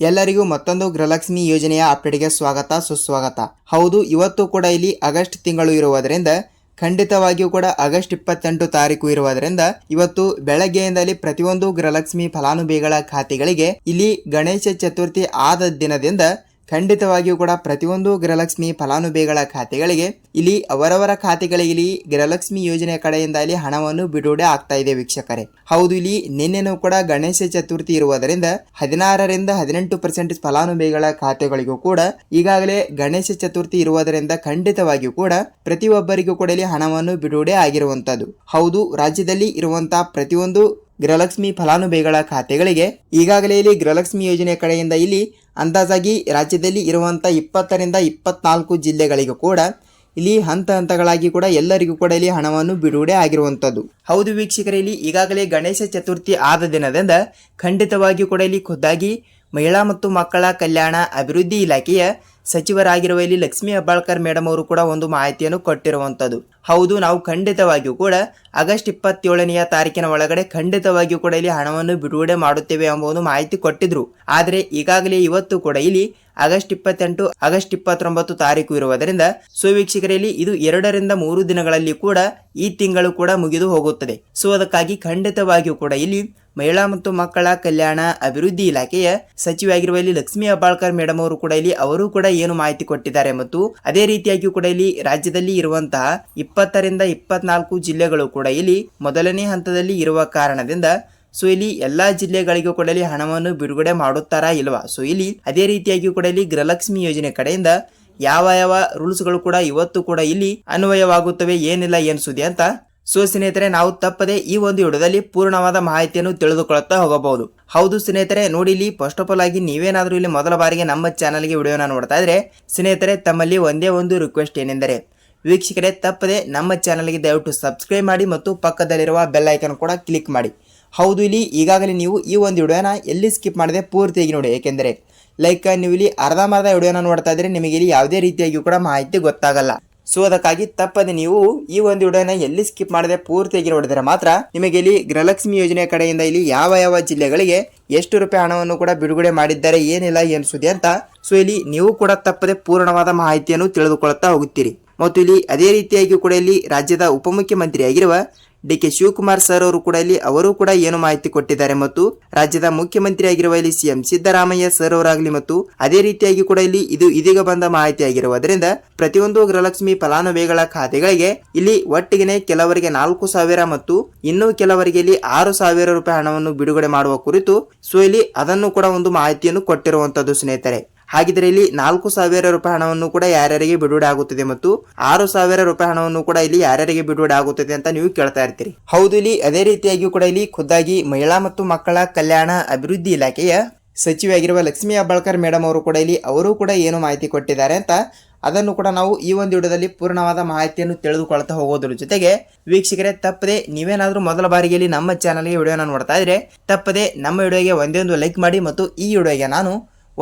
ಎಲ್ಲರಿಗೂ ಮತ್ತೊಂದು ಗೃಹಲಕ್ಷ್ಮಿ ಯೋಜನೆಯ ಅಪ್ಡೇಟ್ಗೆ ಸ್ವಾಗತ, ಸುಸ್ವಾಗತ. ಹೌದು, ಇವತ್ತು ಕೂಡ ಇಲ್ಲಿ ಆಗಸ್ಟ್ ತಿಂಗಳು ಇರುವುದರಿಂದ, ಖಂಡಿತವಾಗಿಯೂ ಕೂಡ ಆಗಸ್ಟ್ ಇಪ್ಪತ್ತೆಂಟು ತಾರೀಕು ಇರುವುದರಿಂದ, ಇವತ್ತು ಬೆಳಗ್ಗೆಯಿಂದಲೇ ಪ್ರತಿಯೊಂದು ಗೃಹಲಕ್ಷ್ಮಿ ಫಲಾನುಭವಿಗಳ ಖಾತೆಗಳಿಗೆ ಇಲ್ಲಿ ಗಣೇಶ ಚತುರ್ಥಿ ಆದ ದಿನದಿಂದ ಖಂಡಿತವಾಗಿಯೂ ಕೂಡ ಪ್ರತಿಯೊಂದು ಗೃಹಲಕ್ಷ್ಮಿ ಫಲಾನುಭವಿಗಳ ಖಾತೆಗಳಿಗೆ, ಇಲ್ಲಿ ಅವರವರ ಖಾತೆಗಳಿಗೆ ಇಲ್ಲಿ ಗೃಹಲಕ್ಷ್ಮಿ ಯೋಜನೆ ಕಡೆಯಿಂದ ಇಲ್ಲಿ ಹಣವನ್ನು ಬಿಡುಗಡೆ ಆಗ್ತಾ ಇದೆ ವೀಕ್ಷಕರೇ. ಹೌದು, ಇಲ್ಲಿ ನಿನ್ನೆನೂ ಕೂಡ ಗಣೇಶ ಚತುರ್ಥಿ ಇರುವುದರಿಂದ ಹದಿನಾರರಿಂದ ಹದಿನೆಂಟು ಪರ್ಸೆಂಟ್ ಫಲಾನುಭವಿಗಳ ಖಾತೆಗಳಿಗೂ ಕೂಡ ಈಗಾಗಲೇ ಗಣೇಶ ಚತುರ್ಥಿ ಇರುವುದರಿಂದ ಖಂಡಿತವಾಗಿಯೂ ಕೂಡ ಪ್ರತಿಯೊಬ್ಬರಿಗೂ ಕೂಡ ಇಲ್ಲಿ ಹಣವನ್ನು ಬಿಡುಗಡೆ ಆಗಿರುವಂತದ್ದು ಹೌದು, ರಾಜ್ಯದಲ್ಲಿ ಇರುವಂತಹ ಪ್ರತಿಯೊಂದು ಗೃಹಲಕ್ಷ್ಮಿ ಫಲಾನುಭವಿಗಳ ಖಾತೆಗಳಿಗೆ ಈಗಾಗಲೇ ಇಲ್ಲಿ ಗೃಹಲಕ್ಷ್ಮಿ ಯೋಜನೆ ಕಡೆಯಿಂದ ಇಲ್ಲಿ ಅಂದಾಜಾಗಿ ರಾಜ್ಯದಲ್ಲಿ ಇರುವಂಥ ಇಪ್ಪತ್ತರಿಂದ ಇಪ್ಪತ್ನಾಲ್ಕು ಜಿಲ್ಲೆಗಳಿಗೂ ಕೂಡ ಇಲ್ಲಿ ಹಂತ ಹಂತಗಳಾಗಿ ಕೂಡ ಎಲ್ಲರಿಗೂ ಕೂಡ ಇಲ್ಲಿ ಹಣವನ್ನು ಬಿಡುಗಡೆ ಆಗಿರುವಂಥದ್ದು ಹೌದು ವೀಕ್ಷಕರಲ್ಲಿ ಈಗಾಗಲೇ ಗಣೇಶ ಚತುರ್ಥಿ ಆದ ದಿನದಿಂದ ಖಂಡಿತವಾಗಿಯೂ ಕೂಡ ಇಲ್ಲಿ ಖುದ್ದಾಗಿ ಮಹಿಳಾ ಮತ್ತು ಮಕ್ಕಳ ಕಲ್ಯಾಣ ಅಭಿವೃದ್ಧಿ ಇಲಾಖೆಯ ಸಚಿವರಾಗಿರುವ ಇಲ್ಲಿ ಲಕ್ಷ್ಮೀ ಹೆಬ್ಬಾಳ್ಕರ್ ಮೇಡಮ್ ಅವರು ಕೂಡ ಒಂದು ಮಾಹಿತಿಯನ್ನು ಕೊಟ್ಟಿರುವಂಥದ್ದು. ಹೌದು, ನಾವು ಖಂಡಿತವಾಗಿಯೂ ಕೂಡ ಆಗಸ್ಟ್ ಇಪ್ಪತ್ತೇಳನೆಯ ತಾರೀಕಿನ ಒಳಗಡೆ ಖಂಡಿತವಾಗಿಯೂ ಕೂಡ ಇಲ್ಲಿ ಹಣವನ್ನು ಬಿಡುಗಡೆ ಮಾಡುತ್ತೇವೆ ಎಂಬ ಒಂದು ಮಾಹಿತಿ ಕೊಟ್ಟಿದ್ರು. ಆದರೆ ಈಗಾಗಲೇ ಇವತ್ತು ಕೂಡ ಇಲ್ಲಿ ಆಗಸ್ಟ್ ಇಪ್ಪತ್ತೆಂಟು, ಆಗಸ್ಟ್ ಇಪ್ಪತ್ತೊಂಬತ್ತು ತಾರೀಕು ಇರುವುದರಿಂದ ಸುವೀಕ್ಷಕರಲ್ಲಿ ಇದು ಎರಡರಿಂದ ಮೂರು ದಿನಗಳಲ್ಲಿ ಕೂಡ ಈ ತಿಂಗಳು ಕೂಡ ಮುಗಿದು ಹೋಗುತ್ತದೆ. ಸೊ ಅದಕ್ಕಾಗಿ ಖಂಡಿತವಾಗಿಯೂ ಕೂಡ ಇಲ್ಲಿ ಮಹಿಳಾ ಮತ್ತು ಮಕ್ಕಳ ಕಲ್ಯಾಣ ಅಭಿವೃದ್ಧಿ ಇಲಾಖೆಯ ಸಚಿವಾಗಿರುವ ಇಲ್ಲಿ ಲಕ್ಷ್ಮೀ ಹೆಬ್ಬಾಳ್ಕರ್ ಮೇಡಮ್ ಅವರು ಕೂಡ ಇಲ್ಲಿ ಅವರು ಕೂಡ ಏನು ಮಾಹಿತಿ ಕೊಟ್ಟಿದ್ದಾರೆ ಮತ್ತು ಅದೇ ರೀತಿಯಾಗಿ ಕೂಡ ಇಲ್ಲಿ ರಾಜ್ಯದಲ್ಲಿ ಇರುವಂತಹ ಇಪ್ಪತ್ತರಿಂದ ಇಪ್ಪತ್ನಾಲ್ಕು ಜಿಲ್ಲೆಗಳು ಕೂಡ ಇಲ್ಲಿ ಮೊದಲನೇ ಹಂತದಲ್ಲಿ ಇರುವ ಕಾರಣದಿಂದ ಸೊ ಇಲ್ಲಿ ಎಲ್ಲಾ ಜಿಲ್ಲೆಗಳಿಗೂ ಕೂಡ ಇಲ್ಲಿ ಹಣವನ್ನು ಬಿಡುಗಡೆ ಮಾಡುತ್ತಾರಾ ಇಲ್ವಾ? ಸೊ ಇಲ್ಲಿ ಅದೇ ರೀತಿಯಾಗಿ ಕೂಡ ಇಲ್ಲಿ ಗೃಹಲಕ್ಷ್ಮಿ ಯೋಜನೆ ಕಡೆಯಿಂದ ಯಾವ ಯಾವ ರೂಲ್ಸ್ಗಳು ಕೂಡ ಇವತ್ತು ಕೂಡ ಇಲ್ಲಿ ಅನ್ವಯವಾಗುತ್ತವೆ, ಏನಿಲ್ಲ, ಏನ್ ಸುದ್ದಿ ಅಂತ ಸೊ ಸ್ನೇಹಿತರೆ, ನಾವು ತಪ್ಪದೆ ಈ ಒಂದು ವಿಡಿಯೋದಲ್ಲಿ ಪೂರ್ಣವಾದ ಮಾಹಿತಿಯನ್ನು ತಿಳಿದುಕೊಳ್ಳುತ್ತಾ ಹೋಗಬಹುದು. ಹೌದು ಸ್ನೇಹಿತರೆ, ನೋಡಿ ಇಲ್ಲಿ ಫಸ್ಟ್ ಆಫ್ ಆಲ್ ಆಗಿ ನೀವೇನಾದರೂ ಇಲ್ಲಿ ಮೊದಲ ಬಾರಿಗೆ ನಮ್ಮ ಚಾನಲ್ಗೆ ವಿಡಿಯೋನ ನೋಡ್ತಾ ಇದ್ರೆ, ಸ್ನೇಹಿತರೆ, ತಮ್ಮಲ್ಲಿ ಒಂದೇ ಒಂದು ರಿಕ್ವೆಸ್ಟ್ ಏನೆಂದರೆ, ವೀಕ್ಷಕರೇ, ತಪ್ಪದೆ ನಮ್ಮ ಚಾನಲ್ಗೆ ದಯವಿಟ್ಟು ಸಬ್ಸ್ಕ್ರೈಬ್ ಮಾಡಿ ಮತ್ತು ಪಕ್ಕದಲ್ಲಿರುವ ಬೆಲ್ ಐಕನ್ ಕೂಡ ಕ್ಲಿಕ್ ಮಾಡಿ. ಹೌದು, ಇಲ್ಲಿ ಈಗಾಗಲೇ ನೀವು ಈ ಒಂದು ವಿಡಿಯೋನ ಎಲ್ಲಿ ಸ್ಕಿಪ್ ಮಾಡದೆ ಪೂರ್ತಿಯಾಗಿ ನೋಡಿ. ಏಕೆಂದರೆ ಲೈಕ್ ನೀವು ಇಲ್ಲಿ ಅರ್ಧ ಮರ್ಧ ವಿಡಿಯೋನ ನೋಡ್ತಾ ಇದ್ರೆ ನಿಮಗೆ ಇಲ್ಲಿ ಯಾವುದೇ ರೀತಿಯಾಗಿ ಕೂಡ ಮಾಹಿತಿ ಗೊತ್ತಾಗಲ್ಲ. ಸೊ ಅದಕ್ಕಾಗಿ ತಪ್ಪದೆ ನೀವು ಈ ಒಂದು ವಿಡಿಯೋನ ಎಲ್ಲಿ ಸ್ಕಿಪ್ ಮಾಡದೆ ಪೂರ್ತಿಯಾಗಿ ನೋಡಿದರೆ ಮಾತ್ರ ನಿಮಗೆ ಇಲ್ಲಿ ಗೃಹಲಕ್ಷ್ಮಿ ಯೋಜನೆ ಕಡೆಯಿಂದ ಇಲ್ಲಿ ಯಾವ ಯಾವ ಜಿಲ್ಲೆಗಳಿಗೆ ಎಷ್ಟು ರೂಪಾಯಿ ಹಣವನ್ನು ಕೂಡ ಬಿಡುಗಡೆ ಮಾಡಿದ್ದಾರೆ, ಏನಿಲ್ಲ, ಏನು ಸುದ್ದಿ ಅಂತ ಸೊ ಇಲ್ಲಿ ನೀವು ಕೂಡ ತಪ್ಪದೆ ಪೂರ್ಣವಾದ ಮಾಹಿತಿಯನ್ನು ತಿಳಿದುಕೊಳ್ಳುತ್ತಾ ಹೋಗುತ್ತೀರಿ. ಮತ್ತು ಇಲ್ಲಿ ಅದೇ ರೀತಿಯಾಗಿ ಕೂಡ ಇಲ್ಲಿ ರಾಜ್ಯದ ಉಪಮುಖ್ಯಮಂತ್ರಿಯಾಗಿರುವ ಡಿ ಕೆ ಶಿವಕುಮಾರ್ ಸರ್ ಅವರು ಕೂಡ ಇಲ್ಲಿ ಅವರು ಕೂಡ ಏನು ಮಾಹಿತಿ ಕೊಟ್ಟಿದ್ದಾರೆ ಮತ್ತು ರಾಜ್ಯದ ಮುಖ್ಯಮಂತ್ರಿಯಾಗಿರುವ ಇಲ್ಲಿ ಸಿಎಂ ಸಿದ್ದರಾಮಯ್ಯ ಸರ್ ಅವರಾಗಲಿ ಮತ್ತು ಅದೇ ರೀತಿಯಾಗಿ ಕೂಡ ಇಲ್ಲಿ ಇದು ಇದೀಗ ಬಂದ ಮಾಹಿತಿ ಆಗಿರುವುದರಿಂದ ಪ್ರತಿಯೊಂದು ಗೃಹಲಕ್ಷ್ಮಿ ಫಲಾನುಭವಿಗಳ ಖಾತೆಗಳಿಗೆ ಇಲ್ಲಿ ಒಟ್ಟಿಗೆ ಕೆಲವರಿಗೆ ನಾಲ್ಕು ಸಾವಿರ ಮತ್ತು ಇನ್ನು ಕೆಲವರಿಗೆ ಇಲ್ಲಿ ಆರು ಸಾವಿರ ರೂಪಾಯಿ ಹಣವನ್ನು ಬಿಡುಗಡೆ ಮಾಡುವ ಕುರಿತು ಸೊ, ಇಲ್ಲಿ ಅದನ್ನು ಕೂಡ ಒಂದು ಮಾಹಿತಿಯನ್ನು ಕೊಟ್ಟಿರುವಂತದ್ದು ಸ್ನೇಹಿತರೆ. ಹಾಗಿದ್ರೆ ಇಲ್ಲಿ ನಾಲ್ಕು ಸಾವಿರ ರೂಪಾಯಿ ಹಣವನ್ನು ಕೂಡ ಯಾರ್ಯಾರಿಗೆ ಬಿಡುಗಡೆ ಆಗುತ್ತದೆ ಮತ್ತು ಆರು ಸಾವಿರ ರೂಪಾಯಿ ಹಣವನ್ನು ಕೂಡ ಇಲ್ಲಿ ಯಾರ್ಯಾರಿಗೆ ಬಿಡುಗಡೆ ಆಗುತ್ತದೆ ಅಂತ ನೀವು ಕೇಳ್ತಾ ಇರ್ತೀರಿ. ಹೌದು, ಇಲ್ಲಿ ಅದೇ ರೀತಿಯಾಗಿ ಕೂಡ ಇಲ್ಲಿ ಖುದ್ದಾಗಿ ಮಹಿಳಾ ಮತ್ತು ಮಕ್ಕಳ ಕಲ್ಯಾಣ ಅಭಿವೃದ್ಧಿ ಇಲಾಖೆಯ ಸಚಿವೆಯಾಗಿರುವ ಲಕ್ಷ್ಮೀ ಅಬ್ಬಾಳ್ಕರ್ ಮೇಡಮ್ ಅವರು ಕೂಡ ಇಲ್ಲಿ ಅವರು ಕೂಡ ಏನು ಮಾಹಿತಿ ಕೊಟ್ಟಿದ್ದಾರೆ ಅಂತ ಅದನ್ನು ಕೂಡ ನಾವು ಈ ಒಂದು ವಿಡಿಯೋದಲ್ಲಿ ಪೂರ್ಣವಾದ ಮಾಹಿತಿಯನ್ನು ತಿಳಿದುಕೊಳ್ತಾ ಹೋಗೋದ್ರ ಜೊತೆಗೆ ವೀಕ್ಷಕರೇ, ತಪ್ಪದೆ ನೀವೇನಾದರೂ ಮೊದಲ ಬಾರಿಗೆ ನಮ್ಮ ಚಾನಲ್ಗೆ ವಿಡಿಯೋನ ನೋಡ್ತಾ ಇದ್ರೆ ತಪ್ಪದೆ ನಮ್ಮ ವಿಡಿಯೋಗೆ ಒಂದೇ ಒಂದು ಲೈಕ್ ಮಾಡಿ ಮತ್ತು ಈ ವಿಡಿಯೋಗೆ ನಾನು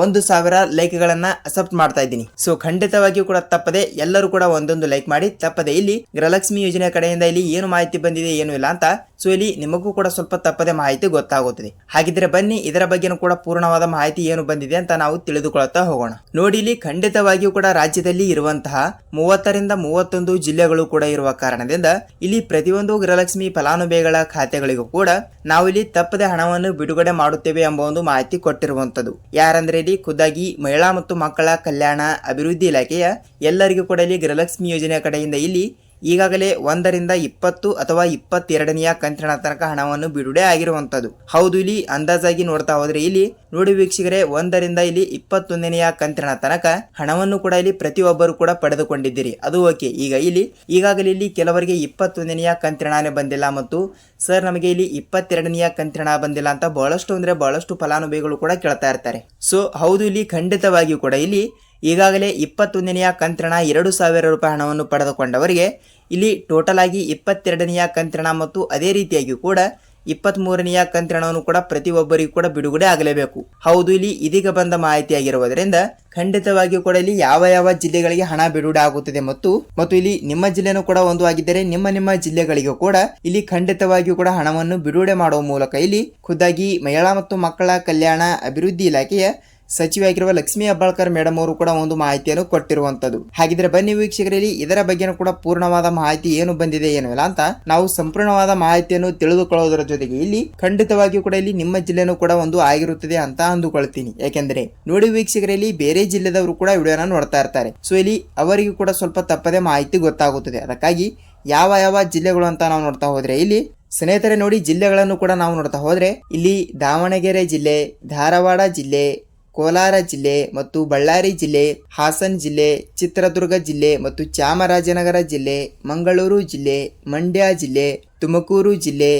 ಒಂದು ಸಾವಿರ ಲೈಕ್ಗಳನ್ನ ಅಕ್ಸೆಪ್ಟ್ ಮಾಡ್ತಾ ಇದ್ದೀನಿ. ಸೊ ಖಂಡಿತವಾಗಿಯೂ ಕೂಡ ತಪ್ಪದೆ ಎಲ್ಲರೂ ಕೂಡ ಒಂದೊಂದು ಲೈಕ್ ಮಾಡಿ, ತಪ್ಪದೆ ಇಲ್ಲಿ ಗೃಹಲಕ್ಷ್ಮಿ ಯೋಜನೆ ಕಡೆಯಿಂದ ಇಲ್ಲಿ ಏನು ಮಾಹಿತಿ ಬಂದಿದೆ, ಏನು ಇಲ್ಲ ಅಂತ ಸೊ ಇಲ್ಲಿ ನಿಮಗೂ ಕೂಡ ಸ್ವಲ್ಪ ತಪ್ಪದೆ ಮಾಹಿತಿ ಗೊತ್ತಾಗುತ್ತದೆ. ಹಾಗಿದ್ರೆ ಬನ್ನಿ, ಇದರ ಬಗ್ಗೆನೂ ಕೂಡ ಪೂರ್ಣವಾದ ಮಾಹಿತಿ ಏನು ಬಂದಿದೆ ಅಂತ ನಾವು ತಿಳಿದುಕೊಳ್ಳುತ್ತಾ ಹೋಗೋಣ. ನೋಡಿ, ಇಲ್ಲಿ ಖಂಡಿತವಾಗಿಯೂ ಕೂಡ ರಾಜ್ಯದಲ್ಲಿ ಇರುವಂತಹ ಮೂವತ್ತರಿಂದ ಮೂವತ್ತೊಂದು ಜಿಲ್ಲೆಗಳು ಕೂಡ ಇರುವ ಕಾರಣದಿಂದ ಇಲ್ಲಿ ಪ್ರತಿಯೊಂದು ಗೃಹಲಕ್ಷ್ಮಿ ಫಲಾನುಭವಿಗಳ ಖಾತೆಗಳಿಗೂ ಕೂಡ ನಾವು ಇಲ್ಲಿ ತಪ್ಪದೆ ಹಣವನ್ನು ಬಿಡುಗಡೆ ಮಾಡುತ್ತೇವೆ ಎಂಬ ಒಂದು ಮಾಹಿತಿ ಕೊಟ್ಟಿರುವಂತದ್ದು ಯಾರಂದ್ರೆ ಇಲ್ಲಿ ಖುದ್ದಾಗಿ ಮಹಿಳಾ ಮತ್ತು ಮಕ್ಕಳ ಕಲ್ಯಾಣ ಅಭಿವೃದ್ಧಿ ಇಲಾಖೆಯ ಎಲ್ಲರಿಗೂ ಕೂಡ ಇಲ್ಲಿ ಗೃಹಲಕ್ಷ್ಮಿ ಯೋಜನೆ ಕಡೆಯಿಂದ ಇಲ್ಲಿ ಈಗಾಗಲೇ ಒಂದರಿಂದ ಇಪ್ಪತ್ತು ಅಥವಾ ಇಪ್ಪತ್ತೆರಡನೆಯ ಕಂತಿನ ತನಕ ಹಣವನ್ನು ಬಿಡುಗಡೆ ಆಗಿರುವಂಥದ್ದು. ಹೌದು, ಇಲ್ಲಿ ಅಂದಾಜಾಗಿ ನೋಡ್ತಾ ಹೋದರೆ ಇಲ್ಲಿ ನೋಡಿ ವೀಕ್ಷಕರೇ, ಒಂದರಿಂದ ಇಲ್ಲಿ ಇಪ್ಪತ್ತೊಂದನೆಯ ಕಂತಿನ ತನಕ ಹಣವನ್ನು ಕೂಡ ಇಲ್ಲಿ ಪ್ರತಿಯೊಬ್ಬರು ಕೂಡ ಪಡೆದುಕೊಂಡಿದ್ದೀರಿ. ಅದು ಓಕೆ. ಈಗ ಇಲ್ಲಿ, ಈಗಾಗಲೇ ಇಲ್ಲಿ ಕೆಲವರಿಗೆ ಇಪ್ಪತ್ತೊಂದನೆಯ ಕಂತಿನ ಬಂದಿಲ್ಲ ಮತ್ತು ಸರ್, ನಮಗೆ ಇಲ್ಲಿ ಇಪ್ಪತ್ತೆರಡನೆಯ ಕಂತಿನ ಬಂದಿಲ್ಲ ಅಂತ ಬಹಳಷ್ಟು ಅಂದ್ರೆ ಬಹಳಷ್ಟು ಫಲಾನುಭವಿಗಳು ಕೂಡ ಕೇಳ್ತಾ ಇರ್ತಾರೆ. ಸೊ, ಹೌದು, ಇಲ್ಲಿ ಖಂಡಿತವಾಗಿಯೂ ಕೂಡ ಇಲ್ಲಿ ಈಗಾಗಲೇ ಇಪ್ಪತ್ತೊಂದನೆಯ ಕಂತ್ರಣ ಎರಡು ಸಾವಿರ ರೂಪಾಯಿ ಹಣವನ್ನು ಪಡೆದುಕೊಂಡವರಿಗೆ ಇಲ್ಲಿ ಟೋಟಲ್ ಆಗಿ ಇಪ್ಪತ್ತೆರಡನೆಯ ಕಂತ್ರಣ ಮತ್ತು ಅದೇ ರೀತಿಯಾಗಿ ಕೂಡ ಇಪ್ಪತ್ತ್ ಮೂರನೆಯ ಕೂಡ ಕೂಡ ಪ್ರತಿಯೊಬ್ಬರಿಗೂ ಕೂಡ ಬಿಡುಗಡೆ ಆಗಲೇಬೇಕು. ಹೌದು, ಇಲ್ಲಿ ಇದೀಗ ಬಂದ ಮಾಹಿತಿ ಆಗಿರುವುದರಿಂದ ಖಂಡಿತವಾಗಿಯೂ ಕೂಡ ಇಲ್ಲಿ ಯಾವ ಯಾವ ಜಿಲ್ಲೆಗಳಿಗೆ ಹಣ ಬಿಡುಗಡೆ ಆಗುತ್ತದೆ ಮತ್ತು ಮತ್ತು ಇಲ್ಲಿ ನಿಮ್ಮ ಜಿಲ್ಲೆನೂ ಕೂಡ ಒಂದು ಆಗಿದ್ದರೆ ನಿಮ್ಮ ನಿಮ್ಮ ಜಿಲ್ಲೆಗಳಿಗೂ ಕೂಡ ಇಲ್ಲಿ ಖಂಡಿತವಾಗಿಯೂ ಕೂಡ ಹಣವನ್ನು ಬಿಡುಗಡೆ ಮಾಡುವ ಮೂಲಕ ಇಲ್ಲಿ ಖುದ್ದಾಗಿ ಮಹಿಳಾ ಮತ್ತು ಮಕ್ಕಳ ಕಲ್ಯಾಣ ಅಭಿವೃದ್ಧಿ ಇಲಾಖೆಯ ಸಚಿವೆಯಾಗಿರುವ ಲಕ್ಷ್ಮೀ ಅಬ್ಬಾಳ್ಕರ್ ಮೇಡಮ್ ಅವರು ಕೂಡ ಒಂದು ಮಾಹಿತಿಯನ್ನು ಕೊಟ್ಟಿರುವಂತದ್ದು. ಹಾಗಿದ್ರೆ ಬನ್ನಿ ವೀಕ್ಷಕರಲ್ಲಿ ಇದರ ಬಗ್ಗೆನೂ ಕೂಡ ಪೂರ್ಣವಾದ ಮಾಹಿತಿ ಏನು ಬಂದಿದೆ ಏನು ಇಲ್ಲ ಅಂತ ನಾವು ಸಂಪೂರ್ಣವಾದ ಮಾಹಿತಿಯನ್ನು ತಿಳಿದುಕೊಳ್ಳುವುದರ ಜೊತೆಗೆ ಇಲ್ಲಿ ಖಂಡಿತವಾಗಿಯೂ ಕೂಡ ಇಲ್ಲಿ ನಿಮ್ಮ ಜಿಲ್ಲೆನೂ ಕೂಡ ಒಂದು ಆಗಿರುತ್ತದೆ ಅಂತ ಅಂದುಕೊಳ್ತೀನಿ. ಯಾಕೆಂದ್ರೆ ನೋಡಿ ವೀಕ್ಷಕರಲ್ಲಿ ಬೇರೆ ಜಿಲ್ಲೆದವರು ಕೂಡ ವಿಡಿಯೋನ ನೋಡ್ತಾ ಇರ್ತಾರೆ. ಸೊ ಇಲ್ಲಿ ಅವರಿಗೂ ಕೂಡ ಸ್ವಲ್ಪ ತಪ್ಪದೆ ಮಾಹಿತಿ ಗೊತ್ತಾಗುತ್ತದೆ. ಅದಕ್ಕಾಗಿ ಯಾವ ಯಾವ ಜಿಲ್ಲೆಗಳು ಅಂತ ನಾವು ನೋಡ್ತಾ ಹೋದ್ರೆ ಇಲ್ಲಿ ಸ್ನೇಹಿತರೆ ನೋಡಿ ಜಿಲ್ಲೆಗಳನ್ನು ಕೂಡ ನಾವು ನೋಡ್ತಾ ಹೋದ್ರೆ ಇಲ್ಲಿ ದಾವಣಗೆರೆ ಜಿಲ್ಲೆ, ಧಾರವಾಡ ಜಿಲ್ಲೆ ಕೋಲಾರ ಜಿಲ್ಲೆ ಮತ್ತು ಬಳ್ಳಾರಿ ಜಿಲ್ಲೆ, ಹಾಸನ್ ಜಿಲ್ಲೆ, ಚಿತ್ರದುರ್ಗ ಜಿಲ್ಲೆ ಮತ್ತು ಚಾಮರಾಜನಗರ ಜಿಲ್ಲೆ, ಮಂಗಳೂರು ಜಿಲ್ಲೆ, ಮಂಡ್ಯ ಜಿಲ್ಲೆ, ತುಮಕೂರು ಜಿಲ್ಲೆ,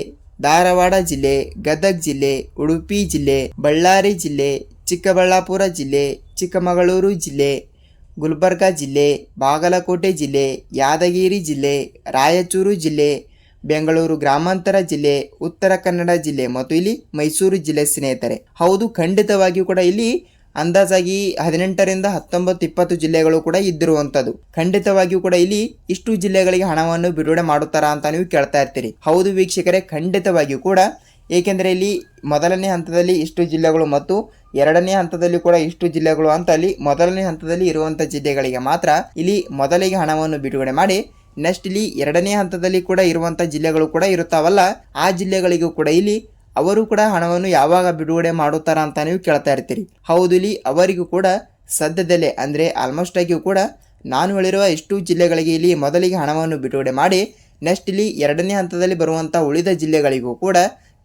ಧಾರವಾಡ ಜಿಲ್ಲೆ, ಗದಗ್ ಜಿಲ್ಲೆ, ಉಡುಪಿ ಜಿಲ್ಲೆ, ಬಳ್ಳಾರಿ ಜಿಲ್ಲೆ, ಚಿಕ್ಕಬಳ್ಳಾಪುರ ಜಿಲ್ಲೆ, ಚಿಕ್ಕಮಗಳೂರು ಜಿಲ್ಲೆ, ಗುಲ್ಬರ್ಗಾ ಜಿಲ್ಲೆ, ಬಾಗಲಕೋಟೆ ಜಿಲ್ಲೆ, ಯಾದಗಿರಿ ಜಿಲ್ಲೆ, ರಾಯಚೂರು ಜಿಲ್ಲೆ ಬೆಂಗಳೂರು ಗ್ರಾಮಾಂತರ ಜಿಲ್ಲೆ, ಉತ್ತರ ಕನ್ನಡ ಜಿಲ್ಲೆ ಮತ್ತು ಇಲ್ಲಿ ಮೈಸೂರು ಜಿಲ್ಲೆ ಸ್ನೇಹಿತರೆ. ಹೌದು, ಖಂಡಿತವಾಗಿಯೂ ಕೂಡ ಇಲ್ಲಿ ಅಂದಾಜಾಗಿ ಹದಿನೆಂಟರಿಂದ ಹತ್ತೊಂಬತ್ತು ಇಪ್ಪತ್ತು ಜಿಲ್ಲೆಗಳು ಕೂಡ ಇದ್ದಿರುವಂಥದ್ದು. ಖಂಡಿತವಾಗಿಯೂ ಕೂಡ ಇಲ್ಲಿ ಇಷ್ಟು ಜಿಲ್ಲೆಗಳಿಗೆ ಹಣವನ್ನು ಬಿಡುಗಡೆ ಮಾಡುತ್ತಾರಾ ಅಂತ ನೀವು ಕೇಳ್ತಾ ಇರ್ತೀರಿ. ಹೌದು ವೀಕ್ಷಕರೇ, ಖಂಡಿತವಾಗಿಯೂ ಕೂಡ. ಏಕೆಂದರೆ ಇಲ್ಲಿ ಮೊದಲನೇ ಹಂತದಲ್ಲಿ ಇಷ್ಟು ಜಿಲ್ಲೆಗಳು ಮತ್ತು ಎರಡನೇ ಹಂತದಲ್ಲಿ ಕೂಡ ಇಷ್ಟು ಜಿಲ್ಲೆಗಳು ಅಂತ ಅಲ್ಲಿ ಮೊದಲನೇ ಹಂತದಲ್ಲಿ ಇರುವಂಥ ಜಿಲ್ಲೆಗಳಿಗೆ ಮಾತ್ರ ಇಲ್ಲಿ ಮೊದಲಿಗೆ ಹಣವನ್ನು ಬಿಡುಗಡೆ ಮಾಡಿ ನೆಕ್ಸ್ಟ್ ಇಲ್ಲಿ ಎರಡನೇ ಹಂತದಲ್ಲಿ ಕೂಡ ಇರುವಂಥ ಜಿಲ್ಲೆಗಳು ಕೂಡ ಇರುತ್ತಾವಲ್ಲ, ಆ ಜಿಲ್ಲೆಗಳಿಗೂ ಕೂಡ ಇಲ್ಲಿ ಅವರು ಕೂಡ ಹಣವನ್ನು ಯಾವಾಗ ಬಿಡುಗಡೆ ಮಾಡುತ್ತಾರ ಅಂತ ನೀವು ಕೇಳ್ತಾ ಇರ್ತೀರಿ. ಹೌದು, ಇಲ್ಲಿ ಅವರಿಗೂ ಕೂಡ ಸದ್ಯದಲ್ಲೇ ಅಂದರೆ ಆಲ್ಮೋಸ್ಟ್ ಆಗಿಯೂ ಕೂಡ ನಾನು ಹೇಳಿರುವ ಎಷ್ಟು ಜಿಲ್ಲೆಗಳಿಗೆ ಇಲ್ಲಿ ಮೊದಲಿಗೆ ಹಣವನ್ನು ಬಿಡುಗಡೆ ಮಾಡಿ ನೆಕ್ಸ್ಟ್ ಇಲ್ಲಿ ಎರಡನೇ ಹಂತದಲ್ಲಿ ಬರುವಂಥ ಉಳಿದ ಜಿಲ್ಲೆಗಳಿಗೂ ಕೂಡ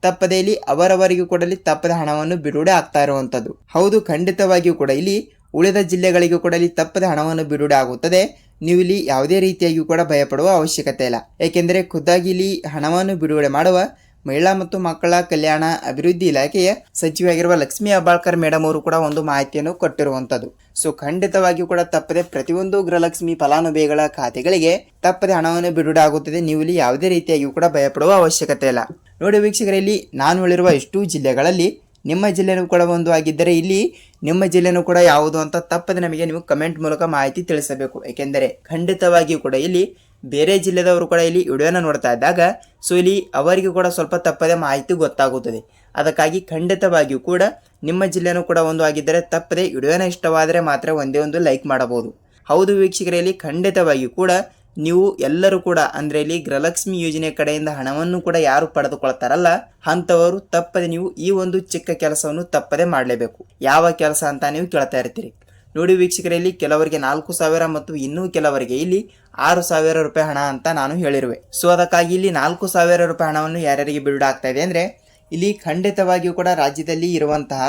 ತಪ್ಪದೇ ಇಲ್ಲಿ ಅವರವರಿಗೂ ಕೂಡ ಇಲ್ಲಿ ತಪ್ಪದ ಹಣವನ್ನು ಬಿಡುಗಡೆ ಆಗ್ತಾ ಇರುವಂಥದ್ದು ಹೌದು, ಖಂಡಿತವಾಗಿಯೂ ಕೂಡ ಇಲ್ಲಿ ಉಳಿದ ಜಿಲ್ಲೆಗಳಿಗೂ ಕೂಡ ಇಲ್ಲಿ ತಪ್ಪದ ಹಣವನ್ನು ಬಿಡುಗಡೆ ಆಗುತ್ತದೆ. ನೀವು ಇಲ್ಲಿ ಯಾವುದೇ ರೀತಿಯಾಗಿಯೂ ಕೂಡ ಭಯಪಡುವ ಅವಶ್ಯಕತೆ ಇಲ್ಲ. ಏಕೆಂದರೆ ಖುದ್ದಾಗಿ ಇಲ್ಲಿ ಹಣವನ್ನು ಬಿಡುಗಡೆ ಮಾಡುವ ಮಹಿಳಾ ಮತ್ತು ಮಕ್ಕಳ ಕಲ್ಯಾಣ ಅಭಿವೃದ್ಧಿ ಇಲಾಖೆಯ ಸಚಿವೆಯಾಗಿರುವ ಲಕ್ಷ್ಮೀ ಅಬಾಳ್ಕರ್ ಮೇಡಮ್ ಅವರು ಕೂಡ ಒಂದು ಮಾಹಿತಿಯನ್ನು ಕೊಟ್ಟಿರುವಂಥದ್ದು. ಸೊ, ಖಂಡಿತವಾಗಿಯೂ ಕೂಡ ತಪ್ಪದೆ ಪ್ರತಿಯೊಂದು ಗೃಹಲಕ್ಷ್ಮಿ ಫಲಾನುಭವಿಗಳ ಖಾತೆಗಳಿಗೆ ತಪ್ಪದೆ ಹಣವನ್ನು ಬಿಡುಗಡೆ ಆಗುತ್ತದೆ ನೀವು ಇಲ್ಲಿ ಯಾವುದೇ ರೀತಿಯಾಗಿಯೂ ಕೂಡ ಭಯಪಡುವ ಅವಶ್ಯಕತೆ ಇಲ್ಲ. ನೋಡಿ ವೀಕ್ಷಕರಲ್ಲಿ ನಾನು ಹೇಳಿರುವ ಇಷ್ಟು ಜಿಲ್ಲೆಗಳಲ್ಲಿ ನಿಮ್ಮ ಜಿಲ್ಲೆನೂ ಕೂಡ ಒಂದು ಆಗಿದ್ದರೆ ಇಲ್ಲಿ ನಿಮ್ಮ ಜಿಲ್ಲೆನೂ ಕೂಡ ಯಾವುದು ಅಂತ ತಪ್ಪದೆ ನಮಗೆ ನೀವು ಕಮೆಂಟ್ ಮೂಲಕ ಮಾಹಿತಿ ತಿಳಿಸಬೇಕು. ಏಕೆಂದರೆ ಖಂಡಿತವಾಗಿಯೂ ಕೂಡ ಇಲ್ಲಿ ಬೇರೆ ಜಿಲ್ಲೆದವರು ಕೂಡ ಇಲ್ಲಿ ವಿಡಿಯೋನ ನೋಡ್ತಾ ಇದ್ದಾಗ ಸೊ ಇಲ್ಲಿ ಅವರಿಗೂ ಕೂಡ ಸ್ವಲ್ಪ ತಪ್ಪದೆ ಮಾಹಿತಿ ಗೊತ್ತಾಗುತ್ತದೆ. ಅದಕ್ಕಾಗಿ ಖಂಡಿತವಾಗಿಯೂ ಕೂಡ ನಿಮ್ಮ ಜಿಲ್ಲೆನೂ ಕೂಡ ಒಂದು ಆಗಿದ್ದರೆ ತಪ್ಪದೆ ವಿಡಿಯೋನ ಇಷ್ಟವಾದರೆ ಮಾತ್ರ ಒಂದೇ ಒಂದು ಲೈಕ್ ಮಾಡಬಹುದು. ಹೌದು ವೀಕ್ಷಕರಲ್ಲಿ ಖಂಡಿತವಾಗಿಯೂ ಕೂಡ ನೀವು ಎಲ್ಲರೂ ಕೂಡ ಅಂದರೆ ಇಲ್ಲಿ ಗೃಹಲಕ್ಷ್ಮಿ ಯೋಜನೆ ಕಡೆಯಿಂದ ಹಣವನ್ನು ಕೂಡ ಯಾರು ಪಡೆದುಕೊಳ್ತಾರಲ್ಲ, ಅಂಥವರು ತಪ್ಪದೆ ನೀವು ಈ ಒಂದು ಚಿಕ್ಕ ಕೆಲಸವನ್ನು ತಪ್ಪದೆ ಮಾಡಲೇಬೇಕು. ಯಾವ ಕೆಲಸ ಅಂತ ನೀವು ಕೇಳ್ತಾ ಇರ್ತೀರಿ. ನೋಡಿ ವೀಕ್ಷಕರಲ್ಲಿ ಕೆಲವರಿಗೆ ನಾಲ್ಕು ಸಾವಿರ ಮತ್ತು ಇನ್ನೂ ಕೆಲವರಿಗೆ ಇಲ್ಲಿ ಆರು ಸಾವಿರ ರೂಪಾಯಿ ಹಣ ಅಂತ ನಾನು ಹೇಳಿರುವೆ. ಸೊ ಅದಕ್ಕಾಗಿ ಇಲ್ಲಿ ನಾಲ್ಕು ಸಾವಿರ ರೂಪಾಯಿ ಹಣವನ್ನು ಯಾರ್ಯಾರಿಗೆ ಬಿಡುಗಡೆ ಆಗ್ತಾ ಇದೆ ಅಂದರೆ, ಇಲ್ಲಿ ಖಂಡಿತವಾಗಿಯೂ ಕೂಡ ರಾಜ್ಯದಲ್ಲಿ ಇರುವಂತಹ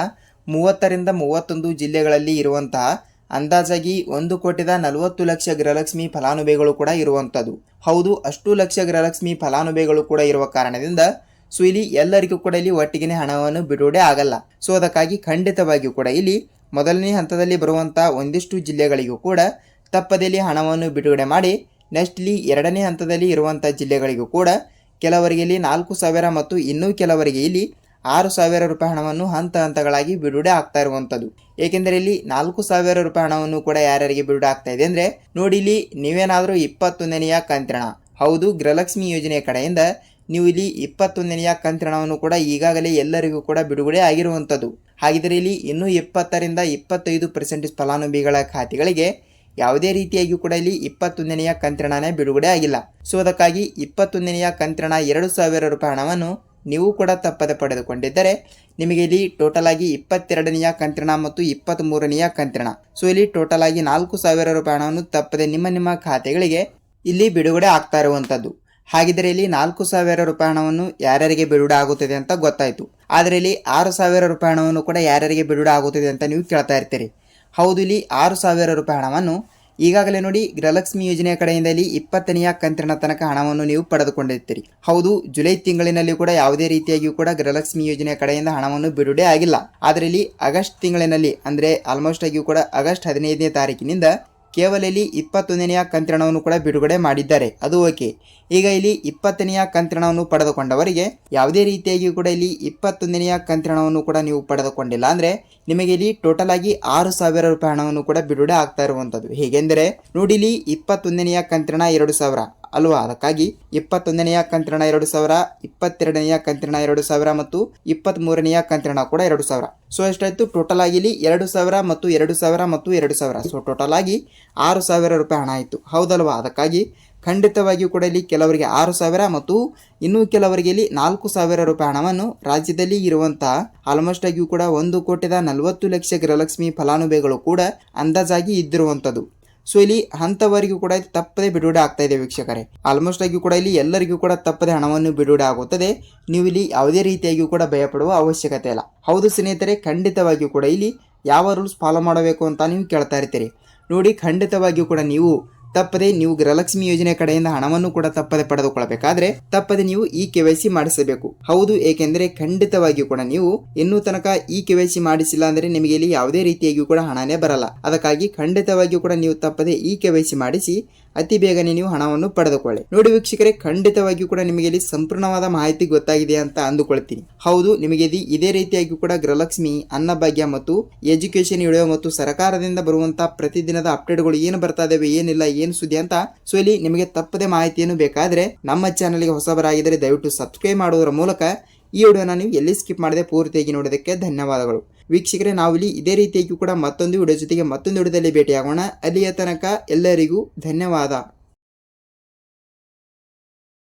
ಮೂವತ್ತರಿಂದ ಮೂವತ್ತೊಂದು ಜಿಲ್ಲೆಗಳಲ್ಲಿ ಇರುವಂತಹ ಅಂದಾಜಾಗಿ ಒಂದು ಕೋಟಿದ ನಲವತ್ತು ಲಕ್ಷ ಗೃಹಲಕ್ಷ್ಮಿ ಫಲಾನುಭವಿಗಳು ಕೂಡ ಇರುವಂಥದ್ದು. ಹೌದು, ಅಷ್ಟು ಲಕ್ಷ ಗೃಹಲಕ್ಷ್ಮಿ ಫಲಾನುಭವಿಗಳು ಕೂಡ ಇರುವ ಕಾರಣದಿಂದ ಸೊ ಎಲ್ಲರಿಗೂ ಕೂಡ ಇಲ್ಲಿ ಒಟ್ಟಿಗೆ ಹಣವನ್ನು ಬಿಡುಗಡೆ ಆಗಲ್ಲ. ಸೊ, ಅದಕ್ಕಾಗಿ ಖಂಡಿತವಾಗಿಯೂ ಕೂಡ ಇಲ್ಲಿ ಮೊದಲನೇ ಹಂತದಲ್ಲಿ ಬರುವಂಥ ಒಂದಿಷ್ಟು ಜಿಲ್ಲೆಗಳಿಗೂ ಕೂಡ ತಪ್ಪದಲ್ಲಿ ಹಣವನ್ನು ಬಿಡುಗಡೆ ಮಾಡಿ, ನೆಕ್ಸ್ಟ್ ಎರಡನೇ ಹಂತದಲ್ಲಿ ಇರುವಂಥ ಜಿಲ್ಲೆಗಳಿಗೂ ಕೂಡ ಕೆಲವರಿಗೆ ಇಲ್ಲಿ ನಾಲ್ಕು ಸಾವಿರ ಮತ್ತು ಇನ್ನೂ ಕೆಲವರಿಗೆ ಇಲ್ಲಿ ಆರು ಸಾವಿರ ರೂಪಾಯಿ ಹಣವನ್ನು ಹಂತ ಹಂತಗಳಾಗಿ ಬಿಡುಗಡೆ ಆಗ್ತಾ ಇರುವಂಥದ್ದು. ಏಕೆಂದರೆ ಇಲ್ಲಿ ನಾಲ್ಕು ಸಾವಿರ ರೂಪಾಯಿ ಹಣವನ್ನು ಕೂಡ ಯಾರ್ಯಾರಿಗೆ ಬಿಡುಗಡೆ ಆಗ್ತಾ ಇದೆ ಅಂದರೆ, ನೋಡಿ ಇಲ್ಲಿ ನೀವೇನಾದರೂ ಇಪ್ಪತ್ತೊಂದನೆಯ ಕಂತ್ರಣ. ಹೌದು, ಗೃಹಲಕ್ಷ್ಮಿ ಯೋಜನೆಯ ಕಡೆಯಿಂದ ನೀವು ಇಲ್ಲಿ ಇಪ್ಪತ್ತೊಂದನೆಯ ಕಂತ್ರಣವನ್ನು ಕೂಡ ಈಗಾಗಲೇ ಎಲ್ಲರಿಗೂ ಕೂಡ ಬಿಡುಗಡೆ ಆಗಿರುವಂಥದ್ದು. ಹಾಗಿದ್ರೆ ಇಲ್ಲಿ ಇನ್ನೂ ಇಪ್ಪತ್ತರಿಂದ ಇಪ್ಪತ್ತೈದು ಪರ್ಸೆಂಟ್ ಫಲಾನುಭವಿಗಳ ಖಾತೆಗಳಿಗೆ ಯಾವುದೇ ರೀತಿಯಾಗಿಯೂ ಕೂಡ ಇಲ್ಲಿ ಇಪ್ಪತ್ತೊಂದನೆಯ ಕಂತ್ರಣನೇ ಬಿಡುಗಡೆ ಆಗಿಲ್ಲ. ಸೊ ಅದಕ್ಕಾಗಿ ಇಪ್ಪತ್ತೊಂದನೆಯ ಕಂತ್ರಣ ಎರಡು ಸಾವಿರ ರೂಪಾಯಿ ಹಣವನ್ನು ನೀವು ಕೂಡ ತಪ್ಪದೆ ಪಡೆದುಕೊಂಡಿದ್ದರೆ ನಿಮಗೆ ಇಲ್ಲಿ ಟೋಟಲ್ ಆಗಿ ಇಪ್ಪತ್ತೆರಡನೆಯ ಕಂತ್ರಣ ಮತ್ತು ಇಪ್ಪತ್ತ್ ಮೂರನೆಯ ಕಂತ್ರಣ. ಸೊ ಇಲ್ಲಿ ಟೋಟಲ್ ಆಗಿ ನಾಲ್ಕು ಸಾವಿರ ರೂಪಾಯಿ ಹಣವನ್ನು ತಪ್ಪದೆ ನಿಮ್ಮ ನಿಮ್ಮ ಖಾತೆಗಳಿಗೆ ಇಲ್ಲಿ ಬಿಡುಗಡೆ ಆಗ್ತಾ ಇರುವಂಥದ್ದು. ಹಾಗಿದ್ರೆ ಇಲ್ಲಿ ನಾಲ್ಕು ಸಾವಿರ ರೂಪಾಯಿ ಹಣವನ್ನು ಯಾರ್ಯಾರಿಗೆ ಬಿಡುಗಡೆ ಆಗುತ್ತದೆ ಅಂತ ಗೊತ್ತಾಯಿತು. ಆದರೆ ಇಲ್ಲಿ ಆರು ಸಾವಿರ ರೂಪಾಯಿ ಹಣವನ್ನು ಕೂಡ ಯಾರ್ಯಾರಿಗೆ ಬಿಡುಗಡೆ ಆಗುತ್ತದೆ ಅಂತ ನೀವು ಕೇಳ್ತಾ ಇರ್ತೀರಿ. ಹೌದು, ಇಲ್ಲಿ ಆರು ಸಾವಿರ ರೂಪಾಯಿ ಹಣವನ್ನು ಈಗಾಗಲೇ ನೋಡಿ ಗೃಹಲಕ್ಷ್ಮಿ ಯೋಜನೆಯ ಕಡೆಯಿಂದಲೇ ಇಪ್ಪತ್ತನೆಯ ಕಂತಿನ ತನಕ ಹಣವನ್ನು ನೀವು ಪಡೆದುಕೊಂಡಿರ್ತೀರಿ ಹೌದು, ಜುಲೈ ತಿಂಗಳಿನಲ್ಲಿ ಕೂಡ ಯಾವುದೇ ರೀತಿಯಾಗಿಯೂ ಕೂಡ ಗೃಹಲಕ್ಷ್ಮಿ ಯೋಜನೆಯ ಕಡೆಯಿಂದ ಹಣವನ್ನು ಬಿಡುಗಡೆ ಆಗಿಲ್ಲ. ಆದರೆ ಇಲ್ಲಿ ಆಗಸ್ಟ್ ತಿಂಗಳಿನಲ್ಲಿ, ಅಂದರೆ ಆಲ್ಮೋಸ್ಟ್ ಆಗಿಯೂ ಕೂಡ ಆಗಸ್ಟ್ ಹದಿನೈದನೇ ತಾರೀಕಿನಿಂದ ಕೇವಲ ಇಲ್ಲಿ ಇಪ್ಪತ್ತೊಂದನೆಯ ಕಂತ್ರಣವನ್ನು ಕೂಡ ಬಿಡುಗಡೆ ಮಾಡಿದ್ದಾರೆ. ಅದು ಓಕೆ. ಈಗ ಇಲ್ಲಿ ಇಪ್ಪತ್ತನೆಯ ಕಂತ್ರಣವನ್ನು ಪಡೆದುಕೊಂಡವರಿಗೆ ಯಾವುದೇ ರೀತಿಯಾಗಿ ಕೂಡ ಇಲ್ಲಿ ಇಪ್ಪತ್ತೊಂದನೆಯ ಕಂತ್ರಣವನ್ನು ಕೂಡ ನೀವು ಪಡೆದುಕೊಂಡಿಲ್ಲ. ಅಂದರೆ ನಿಮಗೆ ಇಲ್ಲಿ ಟೋಟಲ್ ಆಗಿ ಆರು ಸಾವಿರ ರೂಪಾಯಿ ಹಣವನ್ನು ಕೂಡ ಬಿಡುಗಡೆ ಆಗ್ತಾ ಇರುವಂಥದ್ದು. ಹೇಗೆಂದರೆ ನೋಡಿ ಇಲ್ಲಿ ಇಪ್ಪತ್ತೊಂದನೆಯ ಕಂತ್ರಣ ಎರಡು ಸಾವಿರ. ಅಲ್ವಾ? ಅದಕ್ಕಾಗಿ ಇಪ್ಪತ್ತೊಂದನೆಯ ಕಂತ್ರಣ ಎರಡು ಸಾವಿರ, ಇಪ್ಪತ್ತೆರಡನೆಯ ಕಂತ್ರಣ ಎರಡು ಸಾವಿರ ಮತ್ತು ಇಪ್ಪತ್ತ್ ಮೂರನೆಯ ಕಂತ್ರಣ ಕೂಡ ಎರಡು ಸಾವಿರ. ಸೊ ಎಷ್ಟಾಯ್ತು? ಟೋಟಲ್ ಆಗಿ ಎರಡು ಸಾವಿರ ಮತ್ತು ಎರಡು ಸಾವಿರ ಮತ್ತು ಎರಡು ಸಾವಿರ. ಸೊ ಟೋಟಲ್ ಆಗಿ ಆರು ಸಾವಿರ ರೂಪಾಯಿ ಹಣ ಆಯಿತು. ಹೌದಲ್ವಾ? ಅದಕ್ಕಾಗಿ ಖಂಡಿತವಾಗಿಯೂ ಕೂಡ ಇಲ್ಲಿ ಕೆಲವರಿಗೆ ಆರು ಸಾವಿರ ಮತ್ತು ಇನ್ನೂ ಕೆಲವರಿಗೆ ಇಲ್ಲಿ ನಾಲ್ಕು ಸಾವಿರ ರೂಪಾಯಿ ಹಣವನ್ನು ರಾಜ್ಯದಲ್ಲಿ ಇರುವಂತಹ ಆಲ್ಮೋಸ್ಟ್ ಆಗಿಯೂ ಕೂಡ ಒಂದು ಕೋಟಿದ ನಲವತ್ತು ಲಕ್ಷ ಗೃಹಲಕ್ಷ್ಮಿ ಫಲಾನುಭವಿಗಳು ಕೂಡ ಅಂದಾಜಾಗಿ ಇದ್ದಿರುವಂಥದ್ದು. ಸೊ ಇಲ್ಲಿ ಹಂತವರಿಗೂ ಕೂಡ ಇದು ತಪ್ಪದೆ ಬಿಡುಗಡೆ ಆಗ್ತಾ ಇದೆ ವೀಕ್ಷಕರೇ. ಆಲ್ಮೋಸ್ಟ್ ಆಗಿ ಕೂಡ ಇಲ್ಲಿ ಎಲ್ಲರಿಗೂ ಕೂಡ ತಪ್ಪದೆ ಹಣವನ್ನು ಬಿಡುಗಡೆ ಆಗುತ್ತದೆ. ನೀವು ಇಲ್ಲಿ ಯಾವುದೇ ರೀತಿಯಾಗಿಯೂ ಕೂಡ ಭಯಪಡುವ ಅವಶ್ಯಕತೆ ಇಲ್ಲ. ಹೌದು ಸ್ನೇಹಿತರೆ, ಖಂಡಿತವಾಗಿಯೂ ಕೂಡ ಇಲ್ಲಿ ಯಾವ ರೂಲ್ಸ್ ಫಾಲೋ ಮಾಡಬೇಕು ಅಂತ ನೀವು ಕೇಳ್ತಾ ಇರ್ತೀರಿ. ನೋಡಿ, ಖಂಡಿತವಾಗಿಯೂ ಕೂಡ ನೀವು ತಪ್ಪದೆ ನೀವು ಗೃಹಲಕ್ಷ್ಮಿ ಯೋಜನೆ ಕಡೆಯಿಂದ ಹಣವನ್ನು ಕೂಡ ತಪ್ಪದೆ ಪಡೆದುಕೊಳ್ಳಬೇಕಾದ್ರೆ ತಪ್ಪದೆ ನೀವು ಈ ಕೆ ವೈ ಸಿ ಮಾಡಿಸಬೇಕು. ಹೌದು, ಏಕೆಂದರೆ ಖಂಡಿತವಾಗಿಯೂ ಕೂಡ ನೀವು ಇನ್ನೂ ತನಕ ಈ ಕೆ ವೈ ಸಿ ಮಾಡಿಸಿಲ್ಲ ಅಂದ್ರೆ ನಿಮಗೆ ಇಲ್ಲಿ ಯಾವುದೇ ರೀತಿಯಾಗಿಯೂ ಕೂಡ ಹಣನೇ ಬರಲ್ಲ. ಅದಕ್ಕಾಗಿ ಖಂಡಿತವಾಗಿಯೂ ಕೂಡ ನೀವು ತಪ್ಪದೆ ಈ ಕೆ ವೈ ಸಿ ಮಾಡಿಸಿ ಅತಿ ಬೇಗನೆ ನೀವು ಹಣವನ್ನು ಪಡೆದುಕೊಳ್ಳಿ. ನೋಡಿ ವೀಕ್ಷಕರೇ, ಖಂಡಿತವಾಗಿಯೂ ಕೂಡ ನಿಮಗೆ ಇಲ್ಲಿ ಸಂಪೂರ್ಣವಾದ ಮಾಹಿತಿ ಗೊತ್ತಾಗಿದೆ ಅಂತ ಅಂದುಕೊಳ್ತೀನಿ. ಹೌದು, ನಿಮಗೆ ಇದು ರೀತಿಯಾಗಿ ಕೂಡ ಗೃಹಲಕ್ಷ್ಮಿ, ಅನ್ನಭಾಗ್ಯ ಮತ್ತು ಎಜುಕೇಶನ್ ವಿಡಿಯೋ ಮತ್ತು ಸರ್ಕಾರದಿಂದ ಬರುವಂತಹ ಪ್ರತಿದಿನದ ಅಪ್ಡೇಟ್ಗಳು ಏನು ಬರ್ತಾ ಇದಾವೆ, ಏನಿಲ್ಲ, ಏನು ಸುದ್ದಿ ಅಂತ ಸೊ ಇಲ್ಲಿ ನಿಮಗೆ ತಪ್ಪದೆ ಮಾಹಿತಿಯನ್ನು ಬೇಕಾದ್ರೆ ನಮ್ಮ ಚಾನಲ್ಗೆ ಹೊಸಬರಾಗಿದ್ದರೆ ದಯವಿಟ್ಟು ಸಬ್ಸ್ಕ್ರೈಬ್ ಮಾಡುವುದರ ಮೂಲಕ ಈ ವಿಡಿಯೋನ ನೀವು ಎಲ್ಲಿ ಸ್ಕಿಪ್ ಮಾಡದೆ ಪೂರ್ತಿಯಾಗಿ ನೋಡೋದಕ್ಕೆ ಧನ್ಯವಾದಗಳು. ವೀಕ್ಷಕರೇ, ನಾವಿಲ್ಲಿ ಇದೇ ರೀತಿಯಾಗಿ ಕೂಡ ಮತ್ತೊಂದು ವಿಡಿಯೋ ಜೊತೆಗೆ ಮತ್ತೊಂದು ವಿಡಿಯೋದಲ್ಲಿ ಭೇಟಿಯಾಗೋಣ. ಅಲ್ಲಿಯ ತನಕ ಎಲ್ಲರಿಗೂ ಧನ್ಯವಾದ.